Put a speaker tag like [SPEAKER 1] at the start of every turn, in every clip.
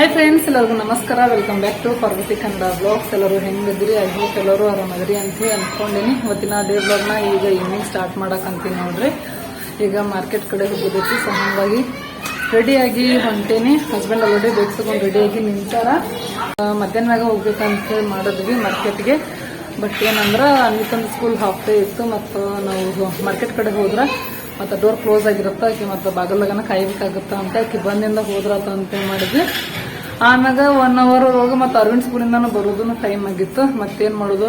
[SPEAKER 1] Hi friends ಎಲ್ಲರಿಗೂ ನಮಸ್ಕಾರ. Welcome back to Parvathi Kannada vlogs ಎಲ್ಲರೂ ಹೆಂಗಿದ್ರಿ ಐ ಹೋಪ್ ಎಲ್ಲರೂ ಆರಾಮದ್ರಿ ಅಂತ ಹೇಳಿ ಅನ್ಕೊಂಡಿನಿ. ಇವತ್ತಿನ ಡೇ ಬ್ಲಾಗ್ನ ಈಗ ಈವ್ನಿಂಗ್ ಸ್ಟಾರ್ಟ್ ಮಾಡಕ್ಕಂತೀನಿ ನೋಡ್ರಿ. ಈಗ ಮಾರ್ಕೆಟ್ ಕಡೆ ಹೋಗೋದೈತಿ ಸೊ ರೆಡಿಯಾಗಿ ಹೊಂಟೇನಿ. ಹಸ್ಬೆಂಡ್ ಆಲ್ರೆಡಿ ಬೇಕ್ಸ್ಕೊಂಡು ರೆಡಿಯಾಗಿ ನಿಂತಾರ. ಆ, ಮಧ್ಯಾಹ್ನದಾಗ ಹೋಗ್ಬೇಕಂತ ಮಾಡಿದ್ವಿ ಮಾರ್ಕೆಟ್ಗೆ ಬಟ್ ಏನಂದ್ರೆ ಅನ್ವಿತಂದು ಸ್ಕೂಲ್ ಹಾಫ್ ಡೇ ಇತ್ತು. ಮತ್ತು ನಾವು ಮಾರ್ಕೆಟ್ ಕಡೆ ಹೋದ್ರೆ ಮತ್ತು ಡೋರ್ ಕ್ಲೋಸ್ ಆಗಿರುತ್ತೆ. ಆಕೆ ಮತ್ತು ಬಾಗಲ್ದಾಗನ ಕಾಯ್ಬೇಕಾಗುತ್ತೆ ಅಂತ ಆಕೆ ಬಂದಿಂದ ಹೋದ್ರಾತ ಅಂತ ಮಾಡಿದ್ವಿ. ಆಮ್ಯಾಗ ಒನ್ ಅವರ್ ಒಳಗೆ ಮತ್ತು ಅರವಿಂದ್ ಸ್ಕೂಲಿಂದ ಬರೋದು ಟೈಮ್ ಆಗಿತ್ತು. ಮತ್ತೇನು ಮಾಡೋದು?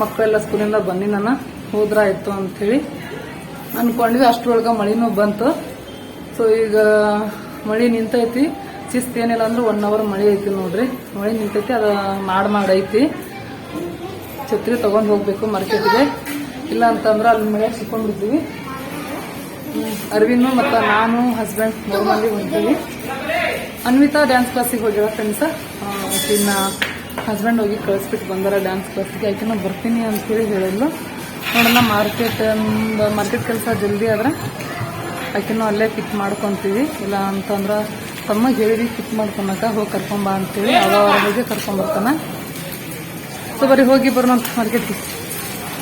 [SPEAKER 1] ಮಕ್ಕಳೆಲ್ಲ ಸ್ಕೂಲಿಂದ ಬನ್ನಿ ನಾನು. ಹೋದ್ರಾಯ್ತು ಅಂಥೇಳಿ ಅನ್ಕೊಂಡ್ವಿ ಅಷ್ಟರೊಳಗೆ ಮಳಿನೂ ಬಂತು. ಸೊ ಈಗ ಮಳಿ ನಿಂತೈತಿ. ಶಿಸ್ತು ಏನಿಲ್ಲ ಅಂದ್ರೆ ಒನ್ ಅವರ್ ಮಳಿ ಐತಿ ನೋಡ್ರಿ. ಮಳಿ ನಿಂತೈತಿ, ಅದು ಮಾಡ್ ಮಾಡೈತಿ ಛತ್ರಿ ತಗೊಂಡ್ ಹೋಗ್ಬೇಕು ಮಾರ್ಕೆಟ್ಗೆ ಇಲ್ಲ ಅಂತಂದ್ರೆ ಅಲ್ಲಿ ಮಳೆ ಸಿಕ್ಕೊಂಡಿದ್ವಿ ಅರವಿಂದು ಮತ್ತು ನಾನು ಹಸ್ಬೆಂಡ್ ಮೂರು ಮಂದಿ ಹೊಂಟೀವಿ. ಅನ್ವಿತಾ ಡ್ಯಾನ್ಸ್ ಕ್ಲಾಸಿಗೆ ಹೋಗ್ಯಾಳ ಫ್ರೆಂಡ್ಸ ಇನ್ನ ಹಸ್ಬೆಂಡ್ ಹೋಗಿ ಕಳಿಸ್ಬಿಟ್ಟು ಬಂದಾರ ಡ್ಯಾನ್ಸ್ ಕ್ಲಾಸಿಗೆ ಆಕಿನ ಬರ್ತೀನಿ ಅಂತೇಳಿ ಹೇಳಿದ್ಲು. ನೋಡೋಣ ಮಾರ್ಕೆಟ್ ಮಾರ್ಕೆಟ್ ಕೆಲಸ ಜಲ್ದಿ ಆದ್ರೆ ಆಕಿನೂ ಅಲ್ಲೇ ಪಿಕ್ ಮಾಡ್ಕೊತೀವಿ. ಇಲ್ಲ ಅಂತಂದ್ರೆ ತಮ್ಮ ಹೇಳಿ ಪಿಕ್ ಮಾಡ್ಕೊಳಕ ಹೋಗಿ ಕರ್ಕೊಂಬ ಅಂತೇಳಿ ಅವರ ಹೋಗಿ ಕರ್ಕೊಂಬರ್ತಾನೆ ಸೊ ಬರೀ ಹೋಗಿ ಬರೋಣ ಮಾರ್ಕೆಟ್ಗೆ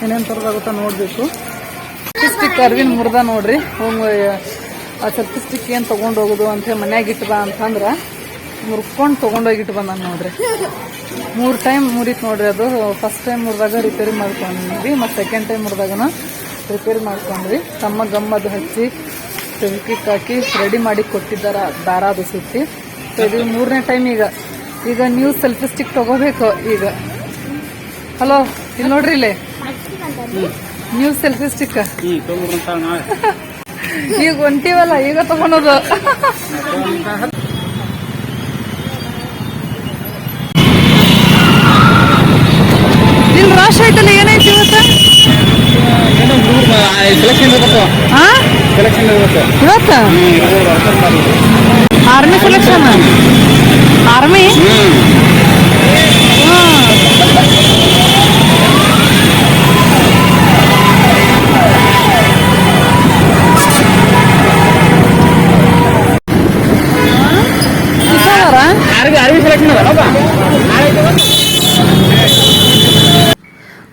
[SPEAKER 1] ಏನೇನು ತರೋದಾಗುತ್ತಾ ನೋಡಬೇಕು. ಸ್ಟಿಕ್ ಮುರ್ದ ನೋಡ್ರಿ. ಹೋಗಿ ಆ ಸೆಲ್ಫಿ ಸ್ಟಿಕ್ ಏನು ತೊಗೊಂಡು ಹೋಗೋದು ಅಂತ ಹೇಳಿ ಮನ್ಯಾಗ ಇಟ್ಟು ಬಾ ಅಂತಂದ್ರೆ ಮುರ್ಕೊಂಡು ತೊಗೊಂಡೋಗಿ ಇಟ್ಟು ನಾನು ನೋಡ್ರಿ. ಮೂರು ಟೈಮ್ ಮುರಿತು ನೋಡ್ರಿ ಅದು. ಫಸ್ಟ್ ಟೈಮ್ ಮುರಿದಾಗ ರಿಪೇರಿ ಮಾಡ್ಕೊಂಡ್ವಿ ಮತ್ತು ಸೆಕೆಂಡ್ ಟೈಮ್ ಮುರಿದಾಗನ ರಿಪೇರಿ ಮಾಡ್ಕೊಂಡ್ವಿ. ತಮ್ಮ ಗಮ್ಮದು ಹಚ್ಚಿ ಫೆವಿಕ್ವಿಕ್ ಹಾಕಿ ರೆಡಿ ಮಾಡಿ ಕೊಟ್ಟಿದ್ದಾರ ದಾರ ಅದು ಸುತ್ತಿ. ಸೊ ಇದು ಮೂರನೇ ಟೈಮ್ ಈಗ. ಈಗ ನೀವು ಸೆಲ್ಫಿ ಸ್ಟಿಕ್ ತಗೋಬೇಕು ಈಗ. ಹಲೋ ಇಲ್ಲಿ ನೋಡ್ರಿ ಇಲ್ಲೇ? ನೀವು ಸೆಲ್ಫಿ ಸ್ಟಿಕ್ ಈಗ ಹೊಂಟಿವಲ್ಲ ಈಗ ತಗೊಳೋದು ಇಲ್ಲಿ ರಾಶ್ ಆಯ್ತಲ್ಲ ಏನೈತಿ ಇವತ್ತು?
[SPEAKER 2] ಏನೋ ಸೆಲೆಕ್ಷನ್ ಇರ್ಬೇಕು
[SPEAKER 1] ಹಾ
[SPEAKER 2] ಸೆಲೆಕ್ಷನ್ ಇರ್ಬೇಕು
[SPEAKER 1] ಇವತ್ತ ಆರ್ಮಿ ಸೆಲೆಕ್ಷನ್ ಆರ್ಮಿ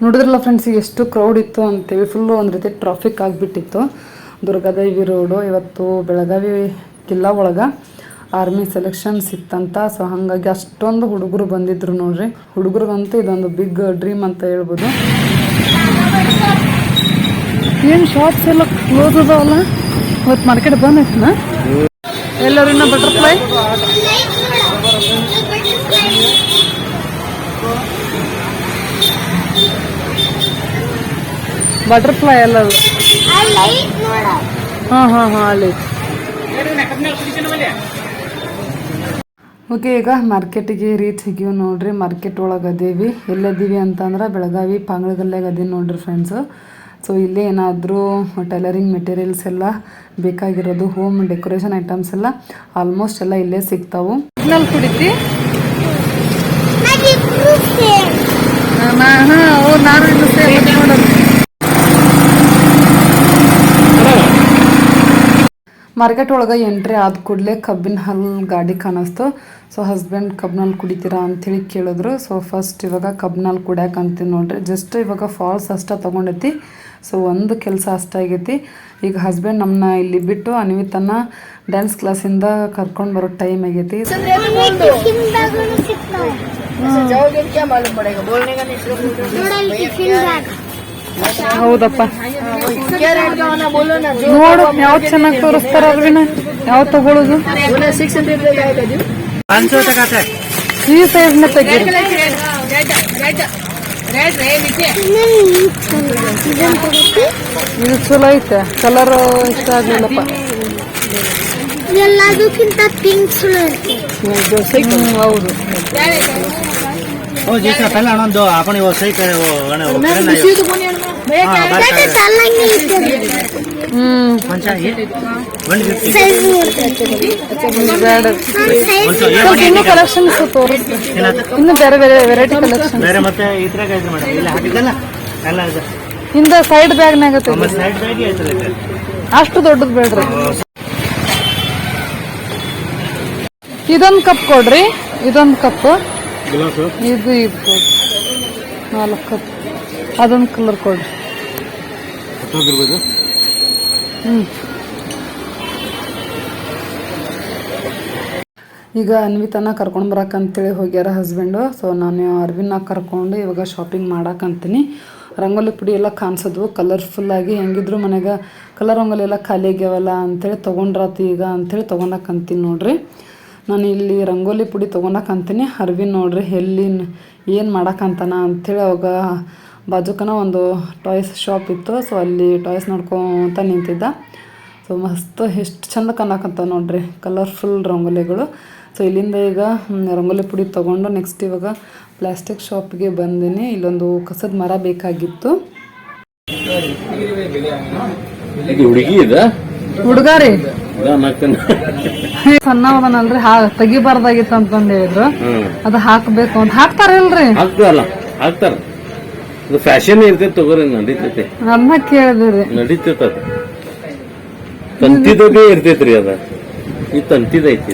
[SPEAKER 1] ನೋಡಿದ್ರಲ್ಲ ಫ್ರೆಂಡ್ಸ್ ಎಷ್ಟು ಕ್ರೌಡ್ ಇತ್ತು ಅಂತೇಳಿ ಫುಲ್ಲು ಒಂದು ರೀತಿ ಟ್ರಾಫಿಕ್ ಆಗಿಬಿಟ್ಟಿತ್ತು. ದುರ್ಗಾದೇವಿ ರೋಡು ಇವತ್ತು ಬೆಳಗಾವಿ ಕಿಲ್ಲಾ ಒಳಗೆ ಆರ್ಮಿ ಸೆಲೆಕ್ಷನ್ಸ್ ಇತ್ತಂತ ಸೊ ಹಾಗಾಗಿ ಅಷ್ಟೊಂದು ಹುಡುಗರು ಬಂದಿದ್ರು ನೋಡ್ರಿ. ಹುಡುಗರಿಗಂತೂ ಇದೊಂದು ಬಿಗ್ ಡ್ರೀಮ್ ಅಂತ ಹೇಳ್ಬೋದು. ಏನು ಶಾಪ್ಸ್ ಎಲ್ಲ ಕ್ಲೋಸ್ ಅದಾವಲ್ಲ? ಇವತ್ತು ಮಾರ್ಕೆಟ್ ಬಂದ್ ಐತನ ಎಲ್ಲರೂ ಬಟರ್ಫ್ಲೈ ಬಟರ್ಫ್ಲೈ ಎಲ್ಲ ಹಾ ಹಾ ಹಾ ಅಲ್ಲಿ ಓಕೆ ಈಗ ಮಾರ್ಕೆಟಿಗೆ ರೀಚ್ ಸಿಗೀವಿ ನೋಡ್ರಿ ಮಾರ್ಕೆಟ್ ಒಳಗೆ ಅದೇವಿ ಎಲ್ಲದೀವಿ ಅಂತಂದ್ರೆ ಬೆಳಗಾವಿ ಪಾಂಗಳಗಲ್ಲಾಗ ಅದೀವಿ ನೋಡ್ರಿ ಫ್ರೆಂಡ್ಸು ಸೊ ಇಲ್ಲೇ ಏನಾದರೂ ಟೈಲರಿಂಗ್ ಮೆಟೀರಿಯಲ್ಸ್ ಎಲ್ಲ ಬೇಕಾಗಿರೋದು ಹೋಮ್ ಡೆಕೋರೇಷನ್ ಐಟಮ್ಸ್ ಎಲ್ಲ ಆಲ್ಮೋಸ್ಟ್ ಎಲ್ಲ ಇಲ್ಲೇ ಸಿಗ್ತಾವು ಸಿಗ್ನಲ್ ಕುಡಿತಿ ನಾನು ಮಾರ್ಕೆಟ್ ಒಳಗೆ ಎಂಟ್ರಿ ಆದ ಕೂಡಲೇ ಕಬ್ಬಿನ ಹಾಲು ಗಾಡಿ ಕಾಣಿಸ್ತು. ಸೊ ಹಸ್ಬೆಂಡ್ ಕಬ್ಬಿನ ಹಾಲು ಕುಡಿತೀರಾ ಅಂಥೇಳಿ ಕೇಳಿದ್ರು. ಸೊ ಫಸ್ಟ್ ಇವಾಗ ಕಬ್ಬಿನಲ್ಲಿ ಹಾಲು ಕುಡ್ಯಾಕ ಅಂತೀನಿ ನೋಡ್ರಿ. ಜಸ್ಟ್ ಇವಾಗ ಫಾಲ್ಸ್ ಅಷ್ಟೇ ತೊಗೊಂಡೈತಿ. ಸೊ ಒಂದು ಕೆಲಸ ಅಷ್ಟಾಗೈತಿ ಈಗ ಹಸ್ಬೆಂಡ್ ನಮ್ಮನ್ನ ಇಲ್ಲಿ ಬಿಟ್ಟು ಅನ್ವಿತನ ಡ್ಯಾನ್ಸ್ ಕ್ಲಾಸಿಂದ ಕರ್ಕೊಂಡು ಬರೋ ಟೈಮ್ ಆಗೈತಿ. ಹೌದಪ್ಪ. ನೋಡು ಯಾವ್ದು ಚೆನ್ನಾಗಿ ತೋರಿಸ್ತಾರ ಅಲ್ವಿನ ಯಾವ ತಗೊಳ್ಳೋದು ಈ ಸೈಜ್ನ ತೆಗೀರಿ. ಇದು ಚಲೋ ಐತೆ. ಕಲರ್ ಇಷ್ಟ ಆಗ್ಲಿಲ್ಲಪ್ಪ.
[SPEAKER 3] ಎಲ್ಲದಕ್ಕಿಂತ ಪಿಂಕ್ ಚಲೋ
[SPEAKER 1] ಹೌದು. ಬೇರೆ ಬೇರೆ ವೆರೈಟಿ ಕಲೆಕ್ಷನ್
[SPEAKER 2] ಬೇರೆ
[SPEAKER 1] ಹಿಂದ ಸೈಡ್
[SPEAKER 2] ಬ್ಯಾಗ್
[SPEAKER 1] ಅಷ್ಟು ದೊಡ್ಡದು ಬೇಡ್ರಿ
[SPEAKER 4] ಇದೊಂದು ಕಪ್ ಕೊಡ್ರಿ. ಇದೊಂದು ಕಪ್ ಇದು ಇದು ನಾಲ್ಕು. ಅದೊಂದು ಕಲರ್ ಕೊಡ್ರಿ ಹ್ಞೂ ಈಗ ಅನ್ವಿತನ ಕರ್ಕೊಂಡು ಬರಕಂತೇಳಿ ಹೋಗ್ಯಾರ ಹಸ್ಬೆಂಡು ಸೊ ನಾನು ಅರ್ವಿನ ಕರ್ಕೊಂಡು ಇವಾಗ ಶಾಪಿಂಗ್ ಮಾಡಕ್ಕಂತೀನಿ ರಂಗೋಲಿ ಪುಡಿ ಎಲ್ಲ ಕಾಣಿಸೋದು ಕಲರ್ಫುಲ್ಲಾಗಿ ಹೆಂಗಿದ್ರು ಮನೆಗೆ ಕಲರ್ ರಂಗೋಲಿ ಎಲ್ಲ ಖಾಲಿ ಆಗ್ಯಾವಲ್ಲ ಅಂತೇಳಿ ತೊಗೊಂಡ್ರಾತು ಈಗ ಅಂತೇಳಿ ತೊಗೊಂಡಕ್ಕಂತೀನಿ ನೋಡ್ರಿ. ನಾನು ಇಲ್ಲಿ ರಂಗೋಲಿ ಪುಡಿ ತೊಗೊಳಕಂತೀನಿ ಅರ್ವಿನ್ ನೋಡ್ರಿ ಎಲ್ಲಿ ಏನು ಮಾಡೋಕ್ಕಂತಾನ ಅಂಥೇಳಿ ಅವಾಗ ಬಾಜುಕನ ಒಂದು ಟಾಯ್ಸ್ ಶಾಪ್ ಇತ್ತು. ಸೊ ಅಲ್ಲಿ ಟಾಯ್ಸ್ ನೋಡ್ಕೊತ ನಿಂತಿದ್ದ. ಸೊ ಮಸ್ತ್ ಎಷ್ಟು ಚಂದ ಕಾಣಕಂತ ನೋಡ್ರಿ ಕಲರ್ಫುಲ್ ರಂಗೋಲಿಗಳು. ಸೊ ಇಲ್ಲಿಂದ ಈಗ ರಂಗೋಲಿ ಪುಡಿ ತೊಗೊಂಡು ನೆಕ್ಸ್ಟ್ ಇವಾಗ ಪ್ಲಾಸ್ಟಿಕ್ ಶಾಪ್ಗೆ ಬಂದಿನಿ. ಇಲ್ಲೊಂದು ಕಸದ ಮರ ಬೇಕಾಗಿತ್ತು.
[SPEAKER 5] ಹುಡುಗ ರೀ. ಇದ
[SPEAKER 4] ಹುಡುಗಾರಿ
[SPEAKER 5] ಹ್ಮ್
[SPEAKER 4] ಸಣ್ಣ ಅದನಲ್ರಿ ಹಾ ತೆಗಿಬಾರ್ದಾಗಿತ್ತು ಅಂತಂದ ಹೇಳಿದ್ರು. ಅದು ಹಾಕ್ಬೇಕು ಅಂತ. ಹಾಕ್ತಾರಲ್ರಿ?
[SPEAKER 5] ಹಾಕ್ತಾರಲ್ಲ ಹಾಕ್ತಾರ. ಇದು ಫ್ಯಾಷನ್ ಇರ್ತೈತಿ ತಗೋರಿ ನಡೀತೈತಿ.
[SPEAKER 4] ಅನ್ನ ಕೇಳಿದ್ರಿ.
[SPEAKER 5] ನಡೀತೈತ ಅದು. ತಂತಿದೇ ಇರ್ತೈತ್ರಿ ಅದ. ಈ ತಂತಿದೈತಿ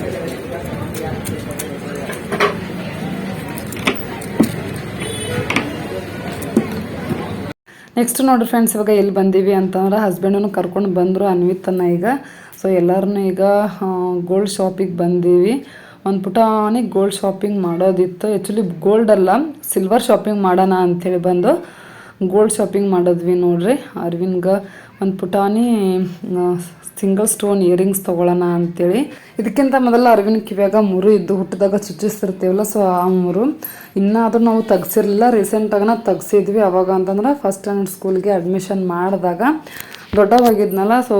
[SPEAKER 4] ನೆಕ್ಸ್ಟ್ ನೋಡ್ರಿ ಫ್ರೆಂಡ್ಸ್ ಇವಾಗ ಎಲ್ಲಿ ಬಂದೀವಿ ಅಂತಂದ್ರೆ ಹಸ್ಬೆಂಡನ್ನು ಕರ್ಕೊಂಡು ಬಂದರು ಅನ್ವಿತನ್ನ ಈಗ. ಸೊ ಎಲ್ಲರನ್ನೂ ಈಗ ಗೋಲ್ಡ್ ಶಾಪಿಗೆ ಬಂದೀವಿ. ಒಂದು ಪುಟಾನಿ ಗೋಲ್ಡ್ ಶಾಪಿಂಗ್ ಮಾಡೋದಿತ್ತು. ಆ್ಯಕ್ಚುಲಿ ಗೋಲ್ಡ್ ಅಲ್ಲ ಸಿಲ್ವರ್ ಶಾಪಿಂಗ್ ಮಾಡೋಣ ಅಂಥೇಳಿ ಬಂದು ಗೋಲ್ಡ್ ಶಾಪಿಂಗ್ ಮಾಡಿದ್ವಿ ನೋಡ್ರಿ. ಅರ್ವಿನ್ಗೆ ಒಂದು ಪುಟಾನಿ ಸಿಂಗಲ್ ಸ್ಟೋನ್ ಇಯರಿಂಗ್ಸ್ ತೊಗೊಳ್ಳೋಣ ಅಂಥೇಳಿ ಇದಕ್ಕಿಂತ ಮೊದಲು ಅರವಿನ ಕಿವ್ಯಾಗ ಮೂರು ಇದ್ದು ಹುಟ್ಟಿದಾಗ ಚುಚ್ಚಿಸ್ತಿರ್ತೀವಲ್ಲ ಸೊ ಆ ಮೂರು. ಇನ್ನಾದರೂ ನಾವು ತೆಗ್ಸಿರ್ಲಿಲ್ಲ. ನಾವು ತೆಗ್ಸಿದ್ವಿ. ಅವಾಗ ಅಂತಂದ್ರೆ ಫಸ್ಟ್ ಸ್ಟ್ಯಾಂಡರ್ಡ್ ಸ್ಕೂಲ್ಗೆ ಅಡ್ಮಿಷನ್ ಮಾಡಿದಾಗ ದೊಡ್ಡವಾಗಿದ್ನಲ್ಲ, ಸೊ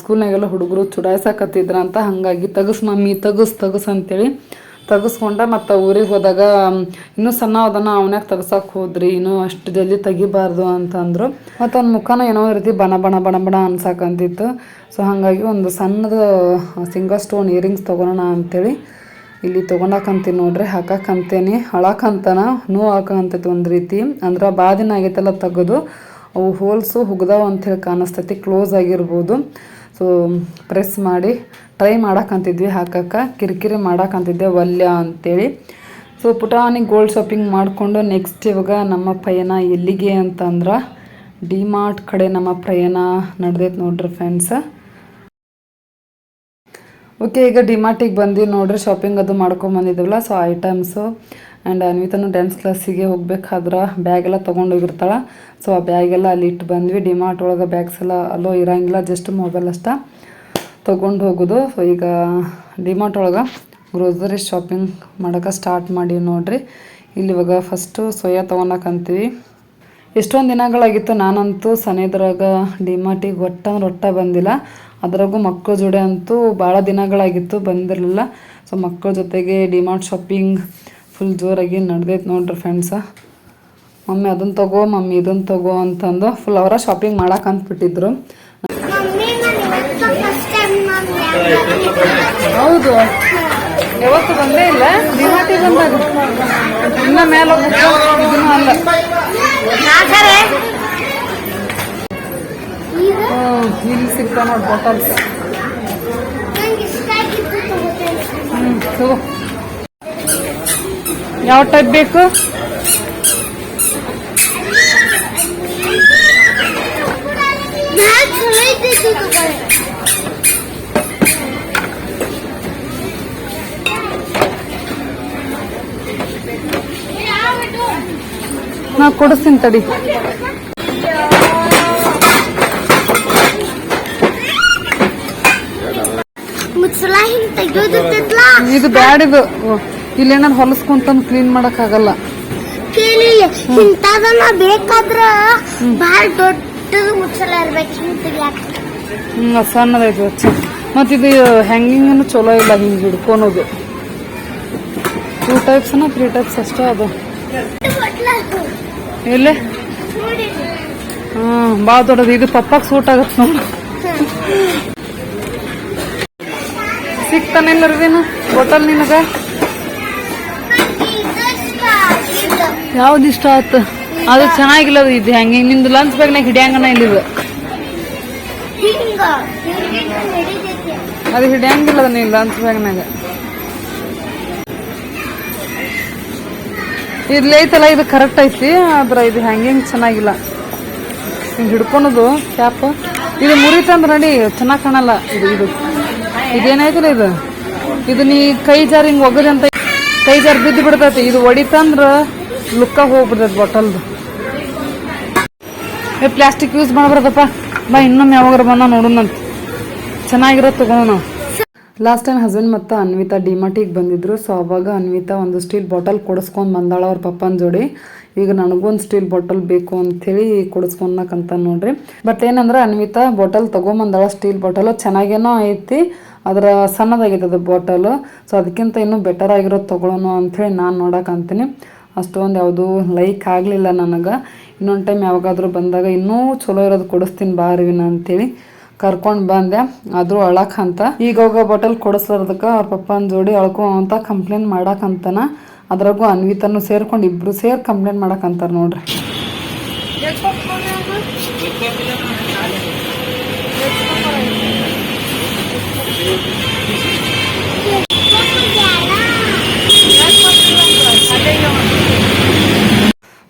[SPEAKER 4] ಸ್ಕೂಲ್ನಾಗೆಲ್ಲ ಹುಡುಗರು ಚುಡಾಯಿಸಕತ್ತಿದ್ರ ಅಂತ ಹಾಗಾಗಿ ತಗಸ್ ಮಮ್ಮಿ, ತಗಸ್ ತಗಸ್ ಅಂತೇಳಿ ತಗಸ್ಕೊಂಡ ಮತ್ತು ಊರಿಗೆ ಹೋದಾಗ ಇನ್ನೂ ಸಣ್ಣ ಅದನ್ನು ಅವನ್ಯಾಗ ತಗಸಕ್ಕೆ ಹೋದ್ರಿ, ಇನ್ನೂ ಅಷ್ಟು ಜಲ್ದಿ ತೆಗಿಬಾರ್ದು ಅಂತಂದ್ರು. ಮತ್ತು ಅವ್ನ ಮುಖನ ಏನೋ ರೀತಿ ಬಣ ಬಣ ಬಣ ಬಣ ಅನ್ಸಕ್ಕಂತಿತ್ತು ಸೊ ಹಾಗಾಗಿ ಒಂದು ಸಣ್ಣದು ಸಿಂಗಲ್ ಸ್ಟೋನ್ ಇಯರಿಂಗ್ಸ್ ತೊಗೊಳೋಣ ಅಂಥೇಳಿ ಇಲ್ಲಿ ತೊಗೊಂಡಾಕಂತೀನಿ ನೋಡ್ರಿ ಹಾಕಕ್ಕಂತೇನಿ ಹಳಕಂತನ ನೋವು ಹಾಕಂತ ಒಂದು ರೀತಿ. ಅಂದ್ರೆ ಬಾದಿನ ದಿನ ಆಗೈತಲ್ಲ ತೆಗೆದು ಅವು ಹೋಲ್ಸು, ಹುಗ್ದಾವ ಅಂಥೇಳಿ ಕಾಣಿಸ್ತೈತಿ, ಕ್ಲೋಸ್ ಆಗಿರ್ಬೋದು. ಸೊ ಪ್ರೆಸ್ ಮಾಡಿ ಟ್ರೈ ಮಾಡಕ್ಕಂತಿದ್ವಿ ಹಾಕಕ್ಕೆ, ಕಿರಿಕಿರಿ ಮಾಡಕ್ಕಂತಿದ್ದೆ ವಲ್ಯ ಅಂತೇಳಿ. ಸೊ ಪುಟಾನಿ ಗೋಲ್ಡ್ ಶಾಪಿಂಗ್ ಮಾಡಿಕೊಂಡು ನೆಕ್ಸ್ಟ್ ಇವಾಗ ನಮ್ಮ ಪಯಣ ಎಲ್ಲಿಗೆ ಅಂತಂದ್ರೆ ಡಿಮಾರ್ಟ್ ಕಡೆ ನಮ್ಮ ಪ್ರಯಾಣ ನಡೆದೈತೆ ನೋಡ್ರಿ ಫ್ರೆಂಡ್ಸ್ ಓಕೆ ಈಗ ಡಿಮಾರ್ಟಿಗೆ ಬಂದು ನೋಡ್ರಿ ಶಾಪಿಂಗ್ ಅದು ಮಾಡ್ಕೊಂಬಂದಿದ್ದೀವಲ್ಲ ಸೊ ಐಟಮ್ಸು ಆ್ಯಂಡ್ ಅನ್ವಿತನು ಡ್ಯಾನ್ಸ್ ಕ್ಲಾಸಿಗೆ ಹೋಗ್ಬೇಕಾದ್ರೆ ಬ್ಯಾಗೆಲ್ಲ ತೊಗೊಂಡೋಗಿರ್ತಾಳೆ ಸೊ ಆ ಬ್ಯಾಗೆಲ್ಲ ಅಲ್ಲಿ ಇಟ್ಟು ಬಂದ್ವಿ. ಡಿಮಾರ್ಟ್ ಒಳಗೆ ಬ್ಯಾಗ್ಸ್ ಎಲ್ಲ ಅಲ್ಲೋ ಇರೋಂಗಿಲ್ಲ ಜಸ್ಟ್ ಮೊಬೈಲ್ ಅಷ್ಟೇ ತೊಗೊಂಡು ಹೋಗೋದು. ಸೊ ಈಗ ಡಿಮಾರ್ಟ್ ಒಳಗೆ ಗ್ರೋಸರಿ ಶಾಪಿಂಗ್ ಮಾಡೋಕೆ ಸ್ಟಾರ್ಟ್ ಮಾಡಿ ನೋಡ್ರಿ. ಇಲ್ಲಿ ಇವಾಗ ಫಸ್ಟು ಸೋಯಾ ತೊಗೊಳಕಂತೀವಿ ಎಷ್ಟೊಂದು ದಿನಗಳಾಗಿತ್ತು ನಾನಂತೂ ಸನೇದ್ರಾಗ ಡಿಮಾರ್ಟಿಗೆ ಒಟ್ಟ ರೊಟ್ಟ ಬಂದಿಲ್ಲ. ಅದ್ರಾಗೂ ಮಕ್ಕಳ ಜೋಡಿ ಅಂತೂ ಭಾಳ ದಿನಗಳಾಗಿತ್ತು ಬಂದಿರಲಿಲ್ಲ. ಸೊ ಮಕ್ಕಳ ಜೊತೆಗೆ ಡಿಮಾರ್ಟ್ ಶಾಪಿಂಗ್ ಫುಲ್ ಜೋರಾಗಿ ನಡೆದೈತೆ ನೋಡ್ರಿ ಫ್ರೆಂಡ್ಸ ಮಮ್ಮಿ ಅದನ್ನು ತಗೋ ಮಮ್ಮಿ ಇದನ್ನ ತಗೋ ಅಂತಂದು ಫುಲ್ ಅವರ ಶಾಪಿಂಗ್
[SPEAKER 3] ಮಾಡಕ್ಕೆ ಅಂದ್ಬಿಟ್ಟಿದ್ರು.
[SPEAKER 4] ಹೌದು. ಯಾವತ್ತು ಬಂದೇ ಇಲ್ಲ. ಡಿಮಾರ್ಟಿಗೆ ಬಂದಾಗ ಇನ್ನ ಮೇಲೆ ಅಲ್ಲ. ಹ್ಮ್, ಇಲ್ಲಿ ಸಿಗ್ತಾ ನೋಡಿ ಬಾಟಲ್ಸ್
[SPEAKER 3] ನಂಗೆ ಇಷ್ಟ ಆಗಿದ್ದು ತಗೋತೇನೆ
[SPEAKER 4] ಹ್ಮ್ ತಗೋ ಯಾವ ಟೈಪ್ ಬೇಕು? ನಾ ಕೊಡಿಸ್ತೀನಿ ತಡಿ. ಇದು ಬ್ಯಾಡ್ ಇದು ಇಲ್ಲೇನಾರು ಹೊಲಸ್ಕೊಂತಂದು ಕ್ಲೀನ್ ಆಗಲ್ಲ
[SPEAKER 3] ಕೇಳಿಲ್ಲ ಇಂಥದನ್ನ ಬೇಕಾದ್ರ ಬಹಳ ದೊಡ್ಡದು ಮುಚ್ಚಲ ಇರ್ಬೇಕು
[SPEAKER 4] ಸಣ್ಣದೈತೆ ಹ್ಯಾಂಗಿಂಗ್ ಚಲೋ ಇಲ್ಲ ಹಿಂಗೆ ಹಿಡ್ಕೊಳೋದು ಟೂ ಟೈಪ್ಸ್ನ ತ್ರೀ ಟೈಪ್ಸ್ ಅಷ್ಟೇ ಅದು. ಇಲ್ಲೇ ಹಾಂ ಭಾಳ ದೊಡ್ಡದು. ಇದು ಪಪ್ಪಾಗ ಸೂಟ್ ಆಗತ್ತೆ ನೋಡಿ. ರೀ ರೀನು ಹೋಟೆಲ್ ನಿನಗ? ಯಾವ್ದು ಇಷ್ಟ ಆಯ್ತು ಅದು ಚೆನ್ನಾಗಿಲ್ಲ ಇದು ಹೆಂಗೆ? ನಿಮ್ದು ಲಂಚ್ ಬ್ಯಾಗ್ನಾಗ ಹಿಡಿಯಂಗನ ಇಲ್ಲಿ ಅದು ಹಿಡಿಯಂಗಿಲ್ಲ ನೀನು ಲಂಚ್ ಬ್ಯಾಗ್ನಾಗ
[SPEAKER 1] ಇದು ಐತಲ್ಲ ಇದು ಕರೆಕ್ಟ್ ಐತಿ ಆದ್ರೆ ಇದು ಹ್ಯಾಂಗಿಂಗ್ ಚೆನ್ನಾಗಿಲ್ಲ. ಹಿಂಗೆ ಹಿಡ್ಕೊಳೋದು ಕ್ಯಾಪ್ ಇದು ಮುರಿತಂದ್ರೆ ನಡಿ ಚೆನ್ನಾಗಿ ಕಾಣಲ್ಲ ಇದು ಇದು. ಇದೇನಾಯ್ತಲ್ಲ ಇದು? ಇದು ನೀ ಕೈ ಜಾರಿ ಹಿಂಗೆ ಒಗ್ಗದಂತ ಕೈ ಜಾರಿ ಬಿದ್ದು ಬಿಡ್ತೈತಿ. ಇದು ಹೊಡಿತಂದ್ರೆ ಲುಕ್ಕ ಹೋಗ್ಬಿಡ್ತದ ಬಾಟಲ್ದು ಏ ಪ್ಲಾಸ್ಟಿಕ್ ಯೂಸ್ ಮಾಡ್ಬಾರ್ದಪ್ಪ. ಬಾ, ಇನ್ನೊಮ್ಮೆ ಯಾವಾಗಾರ ಬಂದ ನೋಡೋಣಂತ ಚೆನ್ನಾಗಿರೋದು ತಗೋಣ ಲಾಸ್ಟ್ ಟೈಮ್ ಹಸ್ಬೆಂಡ್ ಮತ್ತು ಅನ್ವಿತಾ ಡಿಮಾಟಿಗೆ ಬಂದಿದ್ರು. ಸೊ ಅವಾಗ ಅನ್ವಿತಾ ಒಂದು ಸ್ಟೀಲ್ ಬಾಟಲ್ ಕೊಡಿಸ್ಕೊಂಡು ಬಂದಾಳ ಅವ್ರ ಪಪ್ಪನ ಜೋಡಿ. ಈಗ ನನಗೊಂದು ಸ್ಟೀಲ್ ಬಾಟಲ್ ಬೇಕು ಅಂಥೇಳಿ ಕೊಡಿಸ್ಕೊಳಕಂತ ನೋಡ್ರಿ. ಬಟ್ ಏನಂದ್ರೆ ಅನ್ವಿತಾ ಬಾಟಲ್ ತೊಗೊಂಬಂದಾಳ ಸ್ಟೀಲ್ ಬಾಟಲ್ ಚೆನ್ನಾಗೇನೋ ಐತಿ, ಅದರ ಸಣ್ಣದಾಗೈತೆ ಅದು ಬಾಟಲು ಸೊ ಅದಕ್ಕಿಂತ ಇನ್ನೂ ಬೆಟರ್ ಆಗಿರೋದು ತೊಗೊಳೋಣ ಅಂಥೇಳಿ ನಾನು ನೋಡಕ್ಕಂತೀನಿ ಅಷ್ಟೊಂದು ಯಾವುದೂ ಲೈಕ್ ಆಗಲಿಲ್ಲ ನನಗೆ. ಇನ್ನೊಂದು ಟೈಮ್ ಯಾವಾಗಾದರೂ ಬಂದಾಗ ಇನ್ನೂ ಚಲೋ ಇರೋದು ಕೊಡಿಸ್ತೀನಿ ಬಾ ಅರಿವಿನ ಅಂತೇಳಿ. ಕರ್ಕೊಂಡು ಬಂದೆ, ಆದರೂ ಅಳಕಂತ ಈಗ ಹೋಗೋ ಬಾಟಲ್ ಕೊಡಿಸ್ಲಾರ್ದಕ್ಕೆ ಅವ್ರ ಪಪ್ಪನ ಜೋಡಿ ಅಳ್ಕೊ ಅಂತ ಕಂಪ್ಲೇಂಟ್ ಮಾಡಕ್ಕಂತನ ಅದ್ರಾಗೂ ಅನ್ವಿತನು ಸೇರ್ಕೊಂಡು ಇಬ್ಬರು ಸೇರಿ ಕಂಪ್ಲೇಂಟ್ ಮಾಡಕ್ಕಂತಾರೆ ನೋಡ್ರಿ.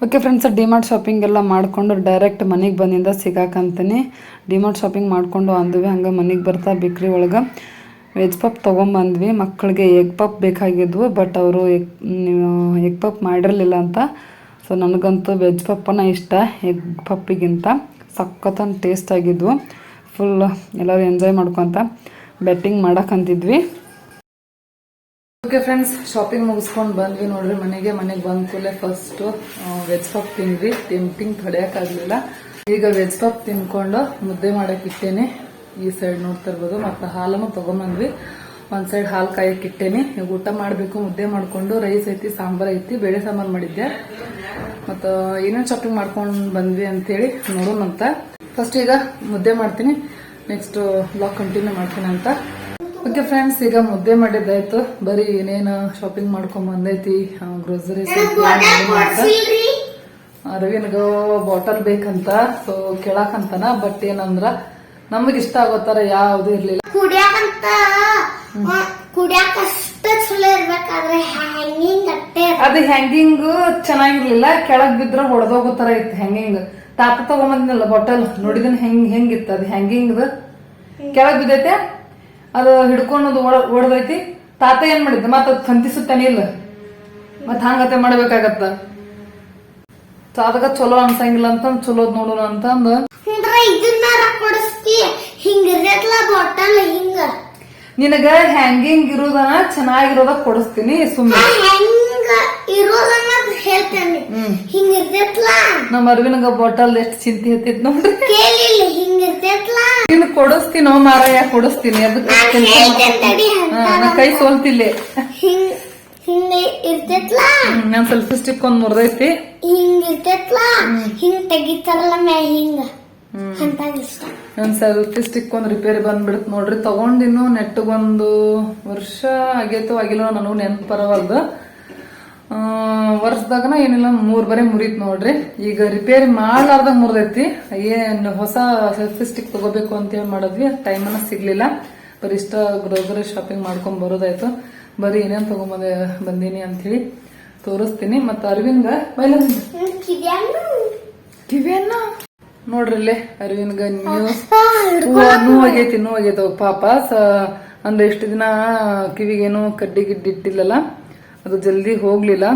[SPEAKER 1] ಓಕೆ ಫ್ರೆಂಡ್ಸ್ ಡಿಮಾರ್ಟ್ ಶಾಪಿಂಗ್ ಎಲ್ಲ ಮಾಡಿಕೊಂಡು ಡೈರೆಕ್ಟ್ ಮನೆಗೆ ಬಂದಿಂದ ಸಿಗಾಕಂತೀನಿ ಡಿಮಾರ್ಟ್ ಶಾಪಿಂಗ್ ಮಾಡಿಕೊಂಡು ಅಂದ್ವಿ. ಹಂಗೆ ಮನೆಗೆ ಬರ್ತಾ ಬೇಕ್ರಿ ಒಳಗೆ. ವೆಜ್ ಪಪ್ ತೊಗೊಂಬಂದ್ವಿ. ಮಕ್ಕಳಿಗೆ ಎಗ್ ಪಪ್ ಬೇಕಾಗಿದ್ವು ಬಟ್ ಅವರು ಎಗ್ ಎಗ್ ಪಪ್ ಮಾಡಿರಲಿಲ್ಲ ಅಂತ. ಸೊ ನನಗಂತೂ ವೆಜ್ ಪಪ್ಪನ ಇಷ್ಟ ಎಗ್ ಪಪ್ಪಿಗಿಂತ ಸಖತ್ತಂದು ಟೇಸ್ಟ್ ಆಗಿದ್ವು. ಫುಲ್ ಎಲ್ಲರೂ ಎಂಜಾಯ್ ಮಾಡ್ಕೊತ ಬೆಟ್ಟಿಂಗ್ ಮಾಡಕ್ಕಂತಿದ್ವಿ ಓಕೆ ಫ್ರೆಂಡ್ಸ್ ಶಾಪಿಂಗ್ ಮುಗಿಸ್ಕೊಂಡು ಬಂದ್ವಿ ನೋಡ್ರಿ, ಮನೆಗೆ ಮನೆಗೆ ಬಂದ ಕೂಡಲೇ ಫಸ್ಟ್ ವೆಜ್ ಪಪ್ ತಿಂದ್ವಿ. ಟೆಂಪ್ಟಿಂಗ್ ಆಗಲಿಲ್ಲ. ಈಗ ವೆಜ್ ಪಾಪ್ ತಿನ್ಕೊಂಡು ಮುದ್ದೆ ಮಾಡಕ್ ಇಟ್ಟೇನೆ. ಈ ಸೈಡ್ ನೋಡ್ತಾ ಇರ್ಬೋದು. ಮತ್ತೆ ಹಾಲನ್ನು ತಗೊಂಬಂದ್ವಿ. ಒಂದ್ ಸೈಡ್ ಹಾಲು ಕಾಯಕ್ಕೆ ಇಟ್ಟೇನೆ. ಈಗ ಊಟ ಮಾಡಬೇಕು, ಮುದ್ದೆ ಮಾಡ್ಕೊಂಡು ರೈಸ್ ಐತಿ, ಸಾಂಬಾರ್ ಐತಿ, ಬೇಳೆ ಸಾಂಬಾರ್ ಮಾಡಿದ್ದೆ. ಮತ್ತು ಏನೇನು ಶಾಪಿಂಗ್ ಮಾಡ್ಕೊಂಡು ಬಂದ್ವಿ ಅಂತೇಳಿ ನೋಡೋಣಂತ ಫಸ್ಟ್ ಈಗ ಮುದ್ದೆ ಮಾಡ್ತೀನಿ. ನೆಕ್ಸ್ಟ್ ಬ್ಲಾಗ್ ಕಂಟಿನ್ಯೂ ಮಾಡ್ತೀನಿ ಅಂತ. ಓಕೆ ಫ್ರೆಂಡ್ಸ್ ಈಗ ಮುದ್ದೆ ಮಾಡಿದ್ದಾಯ್ತು. ಬರೀ ಏನೇನು ಶಾಪಿಂಗ್ ಮಾಡ್ಕೊಂಡ್ ಬಂದೈತಿ ಗ್ರೋಸರೀಸ್ ಅರವಿನ್ಗ ಬಾಟಲ್ ಬೇಕಂತ ಸೊ ಕೇಳಾಕಂತಾನ ಬಟ್ ಏನಂದ್ರ ನಮಗ್ ಇಷ್ಟ ಆಗೋ ತರ ಯಾವ್ದು ಇರ್ಲಿಲ್ಲ. ಅದು ಹ್ಯಾಂಗಿಂಗ್ ಚೆನ್ನಾಗಿರ್ಲಿಲ್ಲ ಕೆಳಗ್ ಬಿದ್ರ ಹೊಡೆದೋಗೋ ತರ ಇತ್ತು ಹ್ಯಾಂಗಿಂಗ್ ತಾತ ತಗೊಂಬಂದಿನಲ್ಲ ಬಾಟಲ್ ನೋಡಿದನ್ ಹೆಂಗ್ ಹೆಂಗಿತ್ತು? ಅದು ಹ್ಯಾಂಗಿಂಗ್ ಕೆಳಗ್ ಬಿದ್ದೈತೆ? ಅದು ಹಿಡ್ಕೊಂಡು ಹೊಡೆದೈತಿ ತಾತ ಏನ್ ಮಾಡಿದ್ದ? ಮತ್ತ ಅದು ಕಂತಿಸುತ್ತಾನೆ ಇಲ್ಲ? ಮತ್ ಹಂಗತೆ ಮಾಡ್ಬೇಕಾಗತ್ತ? ಸೊ ಅದಕ್ಕ ಚಲೋ ಅನ್ಸಂಗಿಲ್ಲ ಅಂತ ಚಲೋದ್ ನೋಡೋಣ ಅಂತಂದು ನಿನಗ ಹ್ಯಾಂಗಿಂಗ್ ಇರೋದನ್ನ ಚೆನ್ನಾಗಿರೋದ ಕೊಡಿಸ್ತೀನಿ ಸುಮ್ಮನೆ
[SPEAKER 3] ಇರೋದನ್ನ ಹೇಳ್ತೇನೆ. ಹಿಂಗ ಇರ್ತೈತ್ಲ
[SPEAKER 1] ನಮ್ಮ ಅರ್ವಿನಗ ಬಾಟಲ್ ಎಷ್ಟು ಚಿಂತೆ ಹತ್ತಿತ್ ನೋಡ್ರಿ.
[SPEAKER 3] ಕೇಳಿಲ್ಲ ಹಿಂಗ ಇರ್ತೈತ್ಲ
[SPEAKER 1] ನೀನು ಕೊಡಿಸ್ತೀನೋ ಮಾರಾಯ ಕೊಡಿಸ್ತೀನಿ. ಅದಕ್ಕೆ ಕೈ ಸೋಲ್ತಿಲ್ಲ.
[SPEAKER 3] ಹಿಂಗ ಹಿಂಗ ಇರ್ತೈತ್ಲ
[SPEAKER 1] ನನ್ ಸೆಲ್ಫಿ ಸ್ಟಿಕ್ ಒಂದ್ ಮುರ್ದೈತಿ.
[SPEAKER 3] ಹಿಂಗ ಇರ್ತೈತ್ಲ ಹಿಂಗ ತೆಗಿತಾರಲ್ಲ ಮ್ಯಾ ಹಿಂಗ.
[SPEAKER 1] ನನ್ ಸೆಲ್ಫಿ ಸ್ಟಿಕ್ ಒಂದ್ ರಿಪೇರಿ ಬಂದ್ಬಿಡುತ್ತೆ ನೋಡ್ರಿ. ತಗೊಂಡಿನ್ನು ನೆಟ್ಟಗೊಂದು ವರ್ಷ ಆಗೇತೋ ಆಗಿಲ್ಲ ನನಗೂ ನೆನ್ಪು ಬರವಲ್ದು. ವರ್ಷದಾಗನ ಏನಿಲ್ಲ ಮೂರು ಬರೆ ಮುರಿತ್ ನೋಡ್ರಿ. ಈಗ ರಿಪೇರಿ ಮಾಡ್ಲಾರ್ದಾಗ ಮುರಿದೈತಿ. ಏನು ಹೊಸ ಸೆಲ್ಫಿ ಸ್ಟಿಕ್ ತಗೋಬೇಕು ಅಂತ ಹೇಳಿ ಮಾಡಿದ್ವಿ ಟೈಮನ್ನ ಸಿಗ್ಲಿಲ್ಲ. ಬರೀ ಇಷ್ಟ ಗ್ರೋಸರಿ ಶಾಪಿಂಗ್ ಮಾಡ್ಕೊಂಡ್ ಬರೋದಾಯ್ತು. ಬರೀ ಏನೇನ್ ತಗೊಂಬಂದೆ ಬಂದೀನಿ ಅಂತ ಹೇಳಿ ತೋರಿಸ್ತೀನಿ. ಮತ್ತು ಅರವಿಂದ? ಬೈಲ
[SPEAKER 3] ಕಿದ್ಯಾನು
[SPEAKER 1] ಕಿವಿಯನ್ನ ನೋಡ್ರಿ ಇಲ್ಲೇ ಅರವಿಂದ್ಗ ನೋವು ಆಗೈತಿ ನೋವು ಆಗೈತವ ಪಾಪ ಸ ಅಂದ್ರೆ ಎಷ್ಟು ದಿನ ಕಿವಿಗೇನು ಕಡ್ಡಿ ಗಿಡ್ಡಿ ಇಟ್ಟಿಲ್ಲಲ್ಲ. ಅದು ಜಲ್ದಿ ಹೋಗಲಿಲ್ಲ.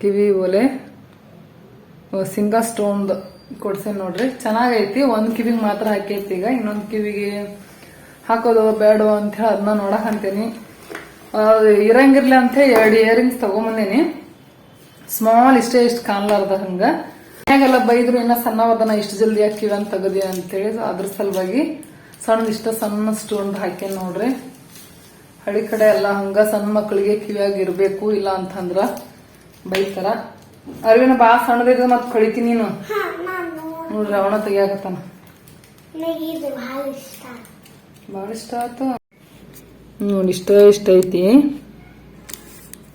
[SPEAKER 1] ಕಿವಿ ಓಲೆ ಸಿಂಗಾ ಸ್ಟೋನ್ ಕೊಡ್ಸೇನ್ ನೋಡ್ರಿ. ಚೆನ್ನಾಗೈತಿ, ಒಂದು ಕಿವಿಗೆ ಮಾತ್ರ ಹಾಕೈತಿ ಈಗ. ಇನ್ನೊಂದು ಕಿವಿಗೆ ಹಾಕೋದು ಬೇಡ ಅಂತ ಹೇಳಿ ಅದನ್ನ ನೋಡಕ್ ಅಂತೀನಿ. ಇರಂಗಿರ್ಲಿ ಅಂತ ಹೇಳಿ ಎರಡು ಇಯರಿಂಗ್ಸ್ ತಗೊಂಬಂದಿನಿ. ಸ್ಮಾಲ್ ಇಷ್ಟೇ ಇಷ್ಟು ಕಾಣ್ಲಾರ್ದ ಹಂಗ. ಮನ್ಯಾಗೆಲ್ಲ ಬೈದ್ರು, ಇನ್ನ ಸಣ್ಣವದನ್ನ ಇಷ್ಟು ಜಲ್ದಿ ಹಾಕಿವಿ ಅಂತ ತೆಗದಿ ಅಂತೇಳಿ ಅದ್ರ ಸಲುವಾಗಿ ಸಣ್ಣ ಇಷ್ಟ ಸಣ್ಣ ಸ್ಟೋನ್ ಹಾಕೇನ್ ನೋಡ್ರಿ. ಹಳ್ಳಿ ಕಡೆ ಎಲ್ಲ ಹಂಗ ಸಣ್ಣ ಮಕ್ಕಳಿಗೆ ಕಿವಿಯಾಗ ಇರ್ಬೇಕು ಇಲ್ಲ ಅಂತಂದ್ರ ಬೈತಾರ. ಅರಿವಿನ ಬಾ ಸಣ್ಣದಿದ ಮತ್ ಕಳಿತಿ ನೀನು. ನೋಡ್ರಿ ಅವನ ತೆಗಿಯಾಕತ್ತಾನ. ಭಾಳ ಇಷ್ಟ. ಆಯ್ತು ನೋಡಿ ಇಷ್ಟ ಇಷ್ಟ ಐತಿ.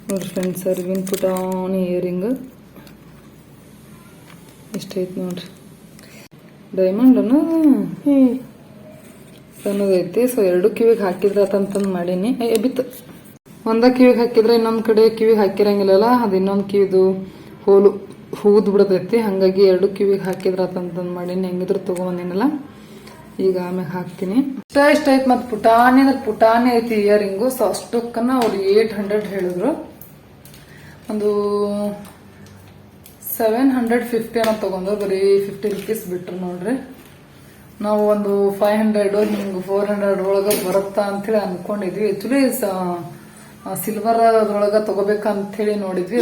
[SPEAKER 1] ನೋಡ್ರಿ ಫ್ರೆಂಡ್ಸ್ ಅರ್ವಿನ್ ಪುಟಾಣಿ ಇಯರಿಂಗ್ ಇಷ್ಟ ಐತಿ ನೋಡ್ರಿ. ಡೈಮಂಡ್ ಸಣ್ಣದೈತಿ ಸೊ ಎರಡು ಕಿವಿಗೆ ಹಾಕಿದ್ರಾತಂತಂದು ಮಾಡೀನಿ. ಏ, ಬಿತ್ತು. ಒಂದ ಕಿವಿಗೆ ಹಾಕಿದ್ರೆ ಇನ್ನೊಂದ್ ಕಡೆ ಕಿವಿಗೆ ಹಾಕಿರಂಗಿಲ್ಲಲ್ಲ, ಅದು ಇನ್ನೊಂದ್ ಕಿವಿದು ಹೋಲು ಹೂದ್ ಬಿಡತೈತಿ. ಹಂಗಾಗಿ ಎರಡು ಕಿವಿಗೆ ಹಾಕಿದ್ರ ಅಂತಂದ್ ಮಾಡೀನಿ. ಹೆಂಗಿದ್ರು ತಗೊಂಡಿನಲ್ಲ ಈಗ ಆಮೇಲೆ ಹಾಕ್ತೀನಿ. ಇಷ್ಟ ಇಷ್ಟ ಐತಿ ಮತ್ತೆ ಪುಟಾಣಿ ಅಂದ್ರೆ ಪುಟಾಣಿ ಐತಿ ಇಯರಿಂಗು. ಸೊ ಅಷ್ಟಕ್ಕನ್ನ ಅವ್ರು ಏಟ್ ಹಂಡ್ರೆಡ್ ಹೇಳಿದ್ರು. ಒಂದು ಸೆವೆನ್ ಹಂಡ್ರೆಡ್ ಫಿಫ್ಟಿ ಅನ್ನೋ ತಗೊಂಡ್ರು. ಬರೀ ಫಿಫ್ಟಿ ರುಪೀಸ್ ಬಿಟ್ರು ನೋಡ್ರಿ. ನಾವು ಒಂದು ಫೈವ್ ಹಂಡ್ರೆಡ್ ನಿಮ್ಗೆ ಫೋರ್ ಹಂಡ್ರೆಡ್ ಒಳಗೆ ಬರುತ್ತಾ ಅಂತೇಳಿ ಅನ್ಕೊಂಡಿದ್ವಿ. ಆಕ್ಚುಲಿ ಸಿಲ್ವರ್ ಅದ್ರೊಳಗ ತಗೋಬೇಕಂತ ಹೇಳಿ ನೋಡಿದ್ವಿ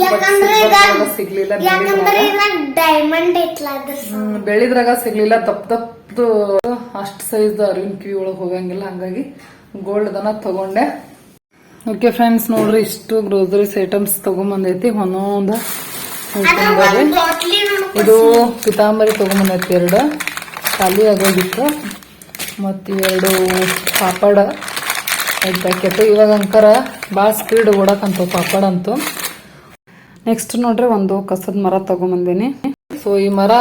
[SPEAKER 1] ಸಿಗ್ಲಿಲ್ಲ ಬೆಳ್ಳಿದ್ರಾಗ. ಸಿಗ್ಲಿಲ್ಲ. ದಪ್ಪ ದಪ್ಪದು ಅಷ್ಟು ಸೈಜ್ ಅರಿವಿನ ಕಿವಿ ಒಳಗೆ ಹೋಗಂಗಿಲ್ಲ. ಹಂಗಾಗಿ ಗೋಲ್ಡ್ ದನ ತಗೊಂಡೆ. ಓಕೆ ಫ್ರೆಂಡ್ಸ್ ನೋಡ್ರಿ ಇಷ್ಟು ಗ್ರೋಸರೀಸ್ ಐಟಮ್ಸ್ ತಗೊಂಬಂದೈತಿ. ಒಂದೊಂದು ಇದು ಪಿತಾಂಬರಿ ತಗೊಂಬಂದೈತಿ ಎರಡು. ಖಾಲಿ ಆಗೋಗಿತ್ತು ಮತ್ತು ಎರಡು ಪಾಪಡ, ಐದು ಪ್ಯಾಕೆಟು ಇವಾಗ ಅಂಕರ ಭಾಳ ಸ್ಪೀಡ್ ಓಡಕ್ಕಂತು ಪಾಪಡ ಅಂತೂ. ನೆಕ್ಸ್ಟ್ ನೋಡ್ರಿ ಒಂದು ಕಸದ ಮರ ತಗೊಂಬಂದಿನಿ. ಸೊ ಈ ಮರ,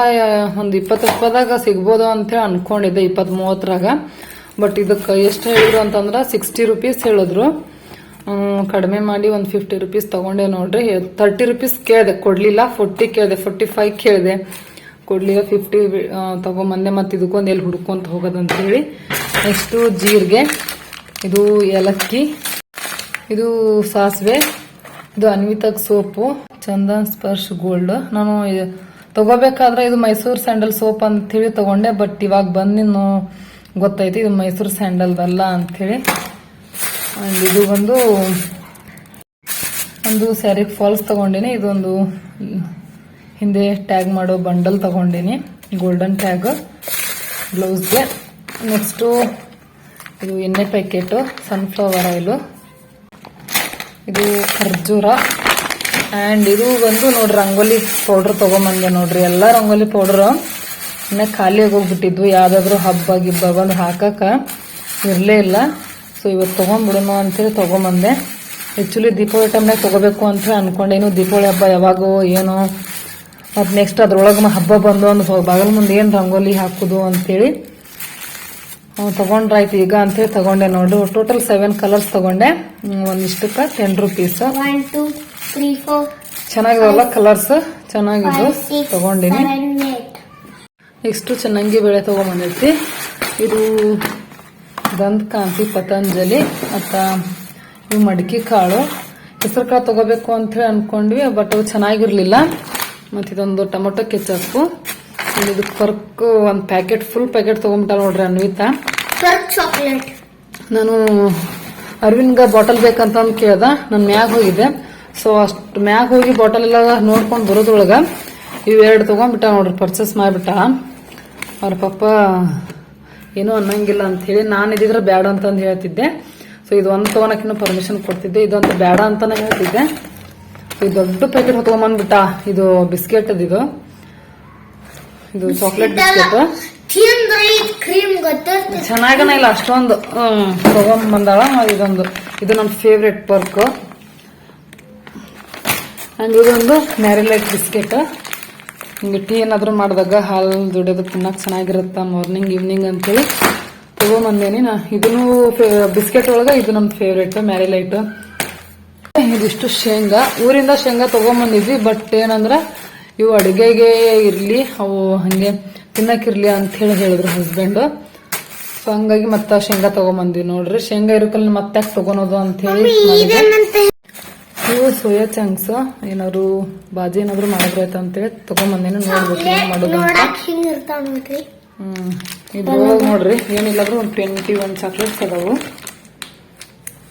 [SPEAKER 1] ಒಂದು ಇಪ್ಪತ್ತು ರೂಪಾಯಿದಾಗ ಸಿಗ್ಬೋದು ಅಂತೇಳಿ ಅನ್ಕೊಂಡಿದ್ದೆ ಇಪ್ಪತ್ತು ಮೂವತ್ತರಾಗ ಬಟ್ ಇದಕ್ಕೆ ಎಷ್ಟು ಹೇಳಿದ್ರು ಅಂತಂದ್ರೆ ಸಿಕ್ಸ್ಟಿ ರುಪೀಸ್ ಹೇಳಿದ್ರು. ಕಡಿಮೆ ಮಾಡಿ ಒಂದು ಫಿಫ್ಟಿ ರುಪೀಸ್ ತೊಗೊಂಡೆ ನೋಡ್ರಿ. ತರ್ಟಿ ರುಪೀಸ್ ಕೇಳಿದೆ, ಕೊಡ್ಲಿಲ್ಲ ಫೋರ್ಟಿ ಕೇಳಿದೆ ಫೋರ್ಟಿ ಫೈವ್ ಕೇಳಿದೆ. ಕೊಡ್ಲಿಲ್ಲ ಫಿಫ್ಟಿ ತಗೊಂಬಂದೆ ಮತ್ತು ಇದಕ್ಕೊಂದು ಎಲ್ಲಿ ಹುಡ್ಕೊಂತ ಹೋಗೋದಂತ ಹೇಳಿ. ನೆಕ್ಸ್ಟು ಜೀರಿಗೆ, ಇದು ಏಲಕ್ಕಿ, ಇದು ಸಾಸಿವೆ, ಇದು ಅನ್ವಿತಕ್ ಸೋಪು, ಚಂದನ್ ಸ್ಪರ್ಶ್ ಗೋಲ್ಡ್. ನಾನು ತಗೋಬೇಕಾದ್ರೆ ಇದು ಮೈಸೂರು ಸ್ಯಾಂಡಲ್ ಸೋಪ್ ಅಂತೇಳಿ ತಗೊಂಡೆ, ಬಟ್ ಇವಾಗ ಬಂದಿನ್ನು ಗೊತ್ತೈತಿ ಇದು ಮೈಸೂರು ಸ್ಯಾಂಡಲ್ದಲ್ಲ ಅಂಥೇಳಿ ಇದು ಬಂದು ಒಂದು ಸ್ಯಾರಿ ಫಾಲ್ಸ್ ತಗೊಂಡಿನಿ, ಇದೊಂದು ಹಿಂದೆ ಟ್ಯಾಗ್ ಮಾಡೋ ಬಂಡಲ್ ತಗೊಂಡಿನಿ ಗೋಲ್ಡನ್ ಟ್ಯಾಗ್ ಬ್ಲೌಸ್ಗೆ ನೆಕ್ಸ್ಟು ಇದು ಎಣ್ಣೆ ಪ್ಯಾಕೆಟು ಸನ್ಫ್ಲವರ್ ಆಯಿಲು ಇದು ಖರ್ಜೂರ. ಆ್ಯಂಡ್ ಇದು ಬಂದು ನೋಡ್ರಿ, ರಂಗೋಲಿ ಪೌಡ್ರ್ ತೊಗೊಂಬಂದೆ ನೋಡ್ರಿ. ಎಲ್ಲ ರಂಗೋಲಿ ಪೌಡ್ರು ಇನ್ನ ಖಾಲಿ ಹೋಗ್ಬಿಟ್ಟಿದ್ವು ಯಾವುದಾದ್ರೂ ಹಬ್ಬ, ಗಿಬ್ಬ ಬಂದು ಹಾಕಕ್ಕೆ ಇರಲೇ ಇಲ್ಲ. ಸೊ ಇವತ್ತು ತೊಗೊಂಬಿಡೋಣ ಅಂತೇಳಿ ತೊಗೊಂಬಂದೆ. ಆ್ಯಕ್ಚುಲಿ ದೀಪಾವಳಿ ಟೈಮ್ನಾಗ ತೊಗೋಬೇಕು ಅಂತ ಅಂದ್ಕೊಂಡೇನು ದೀಪಾವಳಿ ಹಬ್ಬ ಯಾವಾಗೋ ಏನೋ ಮತ್ತು ನೆಕ್ಸ್ಟ್ ಅದ್ರೊಳಗೆ ಹಬ್ಬ ಬಂದು ಒಂದು ಬಗಲ್ ಮುಂದೆ ಏನು ರಂಗೋಲಿ ಹಾಕೋದು ಅಂತೇಳಿ ತೊಗೊಂಡ್ರಾಯ್ತು ಈಗ ಅಂತೇಳಿ ತಗೊಂಡೆ ನೋಡು. ಟೋಟಲ್ ಸೆವೆನ್ ಕಲರ್ಸ್ ತಗೊಂಡೆ. ಒಂದಿಷ್ಟಕ್ಕೆ ಟೆನ್ ರುಪೀಸ್ ಚೆನ್ನಾಗಿರಲ್ಲ ಕಲರ್ಸ್ ಚೆನ್ನಾಗಿದ್ದು. ತಗೊಂಡಿನಿ. ನೆಕ್ಸ್ಟ್ ಚೆನ್ನಾಗಿ ಬೆಳೆ ತಗೊಂಬಂದೈತಿ ಇದು ದಂತ್ ಕಾಂತಿ ಪತಂಜಲಿ ಮತ್ತು ಇವು ಮಡಿಕೆ ಕಾಳು. ಹೆಸರು ಕಾಳು ತಗೋಬೇಕು ಅಂತೇಳಿ ಅಂದ್ಕೊಂಡ್ವಿ ಬಟ್ ಅವು ಚೆನ್ನಾಗಿರ್ಲಿಲ್ಲ. ಮತ್ತು ಇದೊಂದು ಟೊಮೊಟೊ ಕೆಚಪ್. ಇದು ಕರ್ಕ್ ಒಂದು ಪ್ಯಾಕೆಟ್ ಫುಲ್ ಪ್ಯಾಕೆಟ್ ತಗೊಂಬಿಟ್ಟ ನೋಡ್ರಿ ಅನ್ವಿತಾ.
[SPEAKER 3] ಚಾಕ್ಲೇಟ್
[SPEAKER 1] ನಾನು ಅರವಿಂದ್ಗ ಬಾಟಲ್ ಬೇಕಂತ ಅಂದ್ ಕೇಳ್ದ ನಾನು ಮ್ಯಾಗ್ ಹೋಗಿದ್ದೆ ಸೊ ಅಷ್ಟು ಮ್ಯಾಗ ಹೋಗಿ ಬಾಟಲ್ ಎಲ್ಲ ನೋಡ್ಕೊಂಡು ಬರೋದ್ರೊಳಗ ಇವೆರಡು ತಗೊಂಡ್ಬಿಟ್ಟ ನೋಡ್ರಿ ಪರ್ಚೇಸ್ ಮಾಡಿಬಿಟ್ಟ ಅವ್ರ ಪಪ್ಪ ಏನೂ ಅನ್ನಂಗಿಲ್ಲ ಅಂತ ಹೇಳಿ ನಾನು ಇದಿದ್ರೆ ಬೇಡ ಅಂತಂದು ಹೇಳ್ತಿದ್ದೆ. ಸೊ ಇದು ಒಂದು ಪರ್ಮಿಷನ್ ಕೊಡ್ತಿದ್ದೆ ಇದೊಂದು ಬೇಡ ಅಂತಾನೆ ಹೇಳ್ತಿದ್ದೆ. ಇದು ದೊಡ್ಡ ಪ್ಯಾಕೆಟ್ ಹೊತ್ಕೊಂಬಂದ್ಬಿಟ್ಟ ಇದು ಬಿಸ್ಕೆಟ್ ಇದು. ಇದು ಚಾಕ್ಲೇಟ್ ಬಿಸ್ಕೆಟ್. ಚೆನ್ನಾಗನ ಇಲ್ಲ ಅಷ್ಟೊಂದು. ತಗೊಂಬಂದಾಳ ತಗೊಂಡ್ ಬಂದಾಳ ಇದೊಂದು. ಇದು ನನ್ನ ಫೇವ್ರೆಟ್ ಪರ್ಕ್ ಅಂಡ್ ಇದೊಂದು ಮ್ಯಾರಿಲೈಟ್ ಬಿಸ್ಕೆಟ್ ಹಿಂಗೆ ಟೀ ಏನಾದರೂ ಮಾಡಿದಾಗ ಹಾಲು ದುಡಿಯೋದು ತಿನ್ನೋಕೆ ಚೆನ್ನಾಗಿರುತ್ತೆ ಮಾರ್ನಿಂಗ್ ಈವ್ನಿಂಗ್ ಅಂತೇಳಿ ತಗೊಂಬಂದೇನಿ ನಾ ಇದನ್ನು ಬಿಸ್ಕೆಟ್ ಒಳಗೆ ಇದು ನಮ್ಮ ಫೇವ್ರೇಟ್ ಮ್ಯಾರಿಲೈಟ್ ಇದಿಷ್ಟು ಶೇಂಗಾ. ಊರಿಂದ ಶೇಂಗಾ ತಗೊಂಬಂದಿದ್ವಿ ಬಟ್ ಏನಂದ್ರೆ ಇವು ಅಡುಗೆಗೆ ಇರ್ಲಿ ಅವು ಹಂಗೆ ತಿನ್ನಕ್ಕಿರ್ಲಿ ಅಂತ ಹೇಳಿ ಹೇಳಿದ್ರು ಹಸ್ಬೆಂಡ್ ಸೊ ಹಂಗಾಗಿ ಮತ್ತೆ ಶೇಂಗಾ ತಗೊಂಬಂದ್ವಿ ನೋಡ್ರಿ. ಶೇಂಗಾ ಇರೋಕಲ್ ಮತ್ತೆ ಯಾಕೆ ತಗೊಳೋದು ಅಂತ ಹೇಳಿ ಇವು ಸೋಯಾ ಚಂಕ್ಸ್ ಏನಾದ್ರು ಬಾಜಿ ಏನಾದ್ರು ಮಾಡಿದ್ರಾಯ್ತು ಅಂತೇಳಿ ತಗೊಂಬಂದೇನು. ನೋಡ್ಬೇಕು ಏನ್ ಮಾಡೋದು ಹ್ಮ್ ಇದು ನೋಡ್ರಿ ಏನಿಲ್ಲಾದ್ರೂ ಒಂದು ಟ್ವೆಂಟಿ ಒನ್ ಚಾಕ್ಲೇಟ್ಸ್ ಅದಾವು.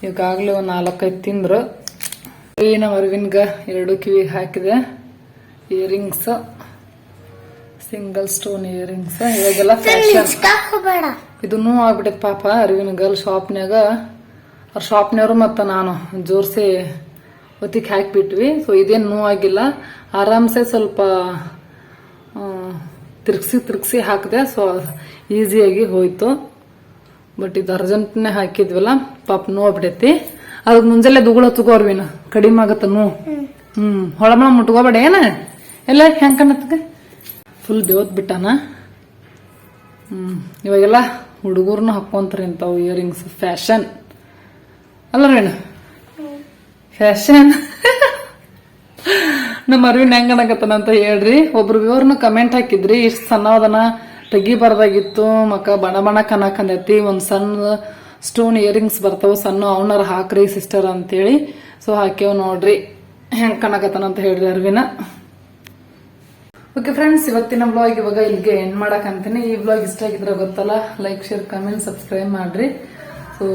[SPEAKER 1] ಈಗಾಗಲೇ ಒಂದು ನಾಲ್ಕೈದು ತಿಂದ್ರು. ನಮ್ಮ ಅರವಿಂದ್ಗ ಎರಡು ಕಿವಿ ಹಾಕಿದೆ. ಇಯರಿಂಗ್ಸ್ ಸಿಂಗಲ್ ಸ್ಟೋನ್ ಇಯರಿಂಗ್ಸ್ ಇವಾಗೆಲ್ಲ ಫ್ಯಾಷನ್ ಇದನ್ನೂ ಆಗ್ಬಿಟ್ಟೈತೆ ಪಾಪ ಅರಿವಿನ ಶಾಪ್ನ್ಯಾಗ ಅವ್ರ ಶಾಪ್ನವರು ಮತ್ತು ನಾನು ಜೋರ್ಸಿ ಒತ್ತಿಗೆ ಹಾಕಿಬಿಟ್ವಿ. ಸೊ ಇದೇನು ನೋವಾಗಿಲ್ಲ ಆರಾಮ್ಸೆ ಸ್ವಲ್ಪ ತಿರ್ಗ್ಸಿ ತಿರ್ಗ್ಸಿ ಹಾಕಿದೆ. ಸೊ ಈಸಿಯಾಗಿ ಹೋಯ್ತು. ಬಟ್ ಇದು ಅರ್ಜೆಂಟ್ನೇ ಹಾಕಿದ್ವಲ್ಲ ಪಾಪ ನೋಡ್ಬಿಟ್ಟೈತಿ ಅದಕ್ಕೆ ಮುಂಜಾನೆ ದುಗುಳ ಹಚ್ಕೋರ್ವಿನ ಕಡಿಮೆ ಆಗತ್ತನು ಹ್ಮ್. ಹೊಳಮಳ ಮುಟ್ಕೋಬೇಡ ಏನ? ಎಲ್ಲ ಹೆಂಗ್ ಕಣತ್ಗ ಫುಲ್ ಬೇವತ್ ಬಿಟ್ಟಾನ. ಹ್ಮ್. ಇವಾಗೆಲ್ಲ ಹುಡುಗರ್ನು ಹಾಕೊಂತಾರೆ ಇಂಥವು ಇಯರಿಂಗ್ಸ್ ಫ್ಯಾಷನ್ ಅಲ್ಲ ರೇಣ ಫ್ಯಾಷನ್ ನಮ್ಮ ಅರಿವಿನ ಹೆಂಗ ಅಂತ ಹೇಳ್ರಿ. ಒಬ್ರು ವಿವರ್ನ ಕಮೆಂಟ್ ಹಾಕಿದ್ರಿ. ಇಷ್ಟು ಸಣ್ಣದನ ತೆಗಿಬಾರ್ದಾಗಿತ್ತು ಮಕ್ಕ ಬಣ ಬಣ ಕನಕಂದೈತಿ. ಒಂದ್ ಸಣ್ಣ ಸ್ಟೋನ್ ಇಯರಿಂಗ್ಸ್ ಬರ್ತಾವ, ಸಣ್ಣ ಅವನರ ಹಾಕ್ರಿ ಸಿಸ್ಟರ್ ಅಂತೇಳಿ. ಸೊ ಹಾಕ್ಯವ್ ನೋಡ್ರಿ. ಹೆಂಗ್ ಕಣಕತನ ಅಂತ ಹೇಳ್ರಿ ಅರ್ವಿನ. ಓಕೆ ಫ್ರೆಂಡ್ಸ್ ಇವತ್ತಿನ ಬ್ಲಾಗ್ ಇವಾಗ ಇಲ್ಲಿಗೆ ಎಂಡ್ ಮಾಡಕ್ ಅಂತೀನಿ. ಈ ಬ್ಲಾಗ್ ಇಷ್ಟ ಆಗಿದ್ರೆ ಗೊತ್ತಲ್ಲ ಲೈಕ್ ಶೇರ್ ಕಮೆಂಟ್ ಸಬ್ಸ್ಕ್ರೈಬ್ ಮಾಡ್ರಿ. ಸೊ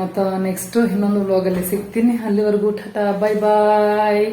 [SPEAKER 1] ಮತ್ತ ನೆಕ್ಸ್ಟ್ ಇನ್ನೊಂದು ಬ್ಲಾಗ್ ಅಲ್ಲಿ ಸಿಗ್ತೀನಿ. ಅಲ್ಲಿವರೆಗೂ ಟಾಟಾ ಬಾಯ್ ಬಾಯ್